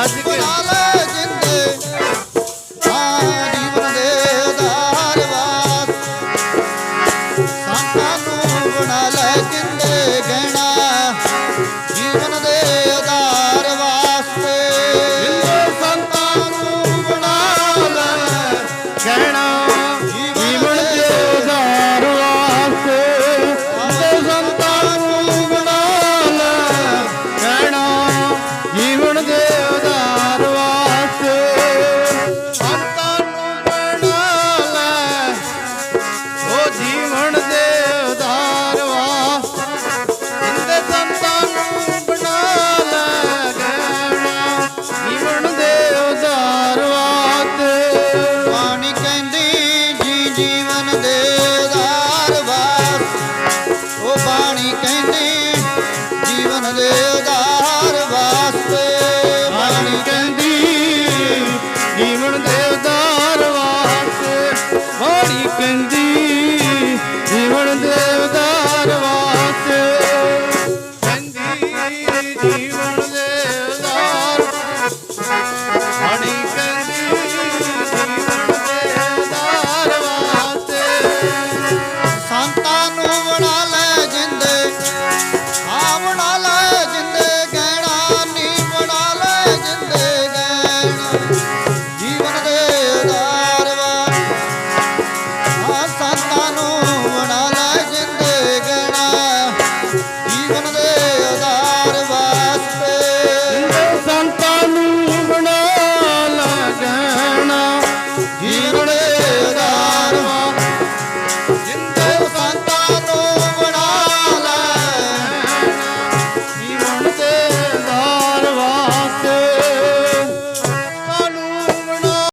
ਗੱਜ ਕੇ ਬੁਲਾਵੇ ਜਿੰਦੇ ਸਾਰੀ ਬੰਦੇ ਉਦਾਰਵਾਦ ਸੰਤਾਂ ਨੂੰ ਬਣਾ ਲੈ ਜਿੰਦੇ ਗਹਿਣਾ। ਕੀ ਕਹਿੰਦੇ ਜੀਵਨ ਦੇ ਉਧਾਰ ਵਾਸਤੇ। ਬਾਣੀ ਕਹਿੰਦੀ ਜੀਵਨ ਦੇ ਉਧਾਰ ਵਾਸਤੇ। ਬਾਣੀ ਕਹਿੰਦੀ ਜੀਵਨ ਦੇ ਉਧਾਰ ਵਾਸਤੇ। ਕਹਿੰਦੀ ਜੀਵਨ ਦੇ ਉਧਾਰ ਬਾਣੀ ਕਹਿੰਦੀ ਸੰਤਾਂ ਨੂੰ ਬਣਾ